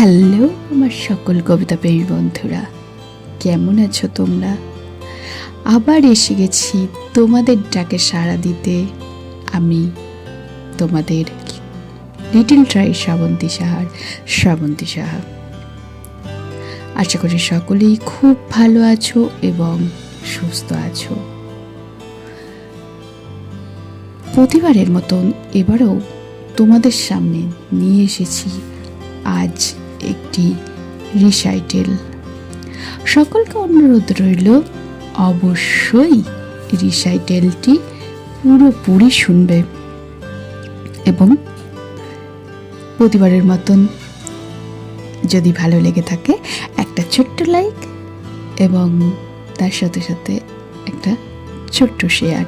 Hello, আমার সকল কবিতা প্রেমী বন্ধুরা। কেমন আছো তোমরা? আবার এসে গেছি তোমাদের ডাকে সাড়া দিতে। আমি তোমাদের লিটিল ট্রাই শ্রাবন্তী সাহার শ্রাবন্তী সাহা। আশা করি সকলেই খুব ভালো আছো এবং সুস্থ আছো। প্রতিবারের মতন এবারও তোমাদের সামনে নিয়ে এসেছি আজ একটি রিসাইটেল সকলকে অনুরোধ রইল, অবশ্যই রিসাইটেলটি পুরোপুরি শুনবে এবং প্রতিবারের মতন যদি ভালো লেগে থাকে, একটা ছোট্ট লাইক এবং তার সাথে সাথে একটা ছোট্ট শেয়ার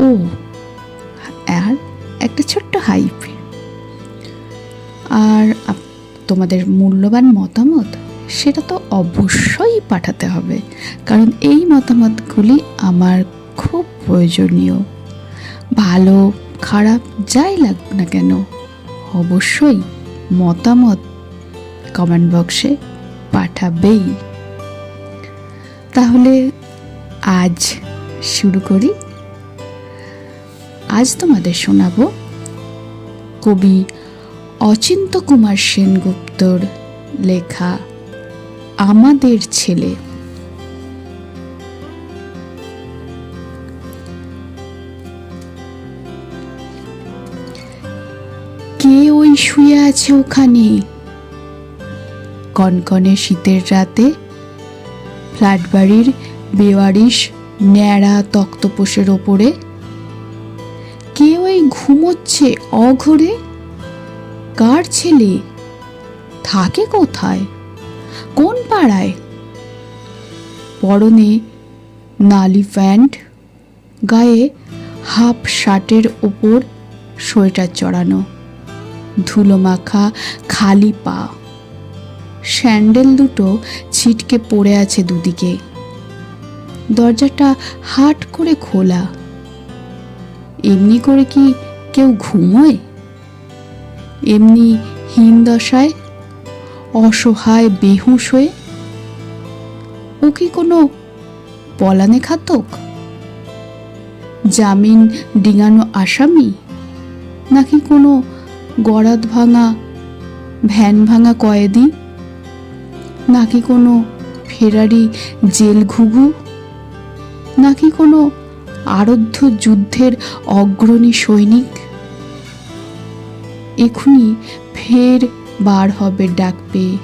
ও, আর একটা ছোট্ট হাইপ আর তোমাদের মূল্যবান মতামত সেটা তো অবশ্যই পাঠাতে হবে। কারণ এই মতামতগুলি আমার খুব প্রয়োজনীয়। ভালো, খারাপ যাই লাগুক না কেন, অবশ্যই মতামত কমেন্ট বক্সে পাঠাবেই। তাহলে আজ শুরু করি। আজ তোমাদের শোনাবো কবি অচিন্ত কুমার সেনগুপ্তর লেখা আমাদের ছেলে। কে ওই শুয়ে আছে ওখানে? কনকনে শীতের রাতে? ফ্ল্যাট বাড়ির বেওয়ারিশ ন্যাড়া তক্তপোষের ওপরে? কে ওই ঘুমোচ্ছে অঘরে? কার ছেলে? থাকে কোথায়? কোন পাড়ায়? পরনে নালি প্যান্ট, গায়ে হাফ শার্টের ওপর সোয়েটার চড়ানো, ধুলো মাখা খালি পা। স্যান্ডেল দুটো ছিটকে পড়ে আছে দুদিকে। দরজাটা হাট করে খোলা। এমনি করে কি কেউ ঘুমোয়? এমনি হীন দশায়, অসহায় বেহুশ হয়ে? ও কি কোনো পলানে খাতক জামিন ডিঙানো আসামি? নাকি কোনো গড়াত ভাঙা, ভ্যান ভাঙা কয়েদি? নাকি কোনো ফেরারি জেল ঘুঘু? নাকি কোনো আরধ্য যুদ্ধের অগ্রণী সৈনিক? এখুনি ফের বার হবে ডাক পেয়ে।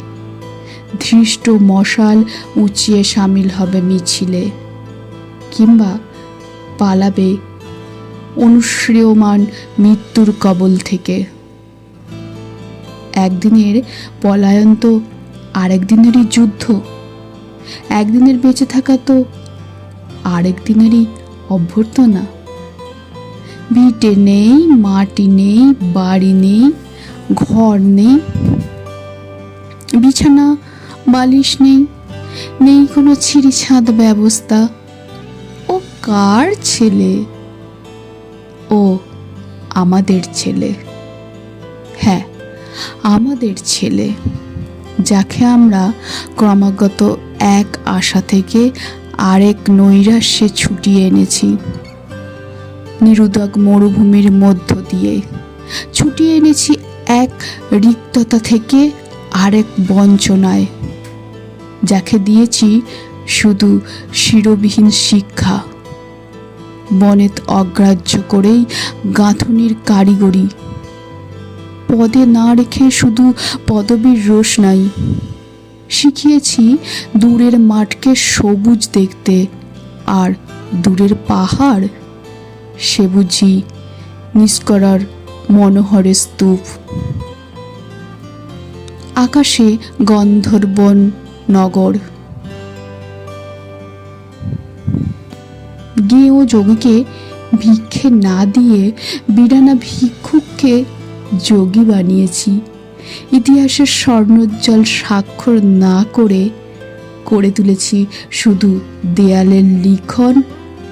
ধৃষ্ট মশাল উঁচিয়ে সামিল হবে মিছিলে। কিংবা পালাবে অনুশ্রেয়মান মৃত্যুর কবল থেকে। একদিনের পলায়ন তো আরেক দিনেরই যুদ্ধ। একদিনের বেঁচে থাকা তো আরেক দিনেরই অভ্যর্থনা। ভিটে নেই, মাটি নেই, বাড়ি নেই, ঘর নেই, বিছানা, বালিশ নেই নেই কোনো ছিঁড়ি ছাদ ব্যবস্থা। ও কার ছেলে? ও আমাদের ছেলে। হ্যাঁ আমাদের ছেলে, যাকে আমরা ক্রমাগত এক আশা থেকে আরেক নৈরাশ্যে ছুটিয়ে এনেছি। নিরুদক মরুভূমির মধ্য দিয়ে। ছুটিয়ে এনেছি এক রিক্ততা থেকে আরেক বঞ্চনায়, যাকে দিয়েছি শুধু শিরবিহীন শিক্ষা। বনেত অগ্রাহ্য করেই গাঁথনির কারিগরি। পদে না রেখে শুধু পদবীর রোষ নাই, শিখিয়েছি দূরের মাঠকে সবুজ দেখতে আর দূরের পাহাড় সে বুঝি নিষ্করার মনোহরের স্তূপ। আকাশে গন্ধর্বন নগর। গেও যোগীকে ভিক্ষে না দিয়ে বিড়ানা ভিক্ষুককে যোগী বানিয়েছি। ইতিহাসের স্বর্ণোজ্জ্বল স্বাক্ষর না করে করে তুলেছি শুধু দেয়ালের লিখন,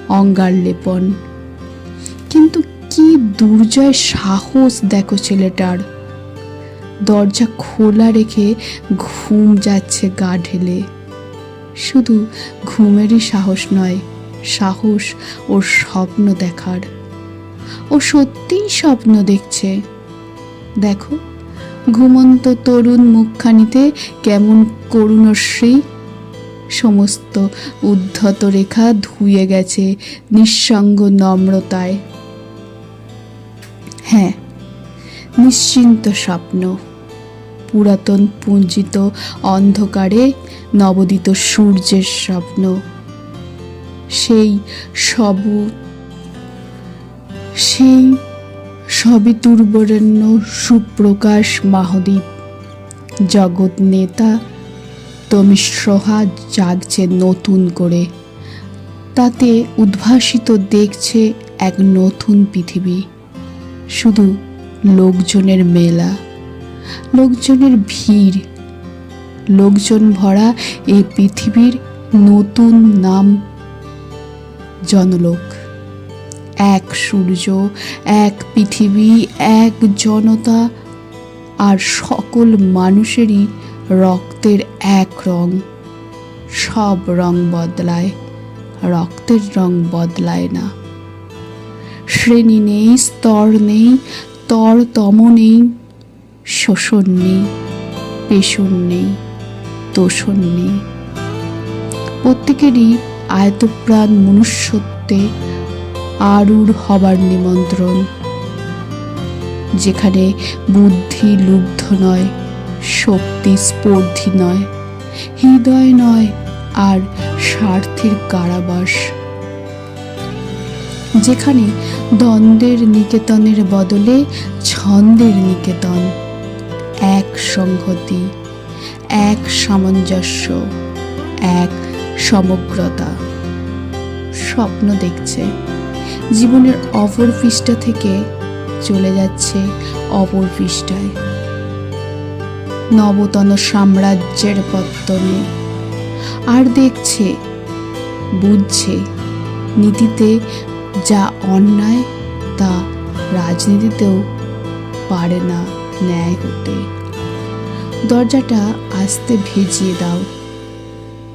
অঙ্গার লেপন। কিন্তু কি দুর্জয় সাহস দেখো ছেলেটার। দরজা খোলা রেখে ঘুম যাচ্ছে গা ঢেলে। শুধু ঘুমেরই সাহস নয়, সাহস ওর স্বপ্ন দেখার। ও সত্যিই স্বপ্ন দেখছে। দেখো, ঘুমন্ত তরুণ মুখখানিতে কেমন করুণশ্রী। সমস্ত উদ্ধত রেখা ধুয়ে গেছে নিঃসঙ্গ নম্রতায়। হ্যাঁ নিশ্চিন্ত স্বপ্ন, পুরাতন পুঞ্জিত অন্ধকারে নবদিত সূর্যের স্বপ্ন, সেই সবু সেই সবই তুর্বরেণ্য সুপ্রকাশ মাহদীপ জগৎ নেতা তমিশ্রহা জাগছে নতুন করে, তাতে উদ্ভাসিত দেখছে এক নতুন পৃথিবী। শুধু লোকজনের মেলা, লোকজনের ভিড়, লোকজন ভরা এই পৃথিবীর নতুন নাম জনলোক। এক সূর্য, এক পৃথিবী, এক জনতা আর সকল মানুষেরই রক্তের এক রং। সব রং বদলায়, রক্তের রং বদলায় না। শ্রেণি নেই, স্তর নেই তরতম নেই, শোষণ নেই, পেষণ নেই, তোষণ নেই। প্রত্যেকেরই আয়তপ্রাণ মনুষ্যত্বে আরূঢ় হবার নিমন্ত্রণ। যেখানে বুদ্ধি লুব্ধ নয়, শক্তি স্পর্ধী নয়, হৃদয় নয়, আর স্বার্থের কারাবাস। যেখানে দ্বন্দ্বের নিকেতনের বদলে ছন্দের নিকেতন। এক সংহতি, এক সামঞ্জস্য, এক সমগ্রতা। স্বপ্ন দেখছে, জীবনের অপর পৃষ্ঠা থেকে চলে যাচ্ছে অপর পৃষ্ঠায়। নবতন সাম্রাজ্যের পত্তনে আর দেখছে, বুঝছে, নীতিতে যা অন্যায় তা রাজনীতিতেও পারে না ন্যায় হতে। দরজাটা আস্তে ভেজিয়ে দাও।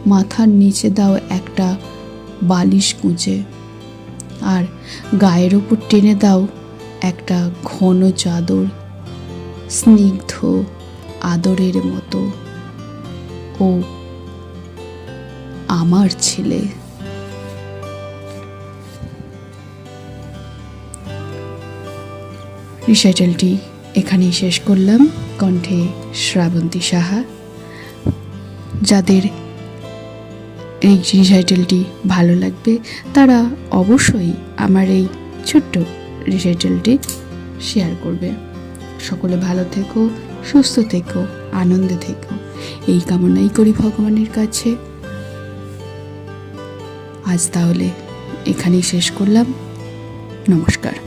মাথার নিচে দাও একটা বালিশ কুঁচে আর গায়ের ওপর টেনে দাও একটা ঘন চাদর, স্নিগ্ধ আদরের মতো। ও আমার ছেলে। রিসাইটালটি এখানেই শেষ করলাম। কণ্ঠে শ্রাবন্তী সাহা। যাদের এই রিসাইটেলটি ভালো লাগবে, তারা অবশ্যই আমার এই ছোট্ট রিসাইটেলটি শেয়ার করবে। সকলে ভালো থেকো, সুস্থ থেকো, আনন্দে থেকো। এই কামনাই করি ভগবানের কাছে। আজ তাহলে এখানেই শেষ করলাম। নমস্কার।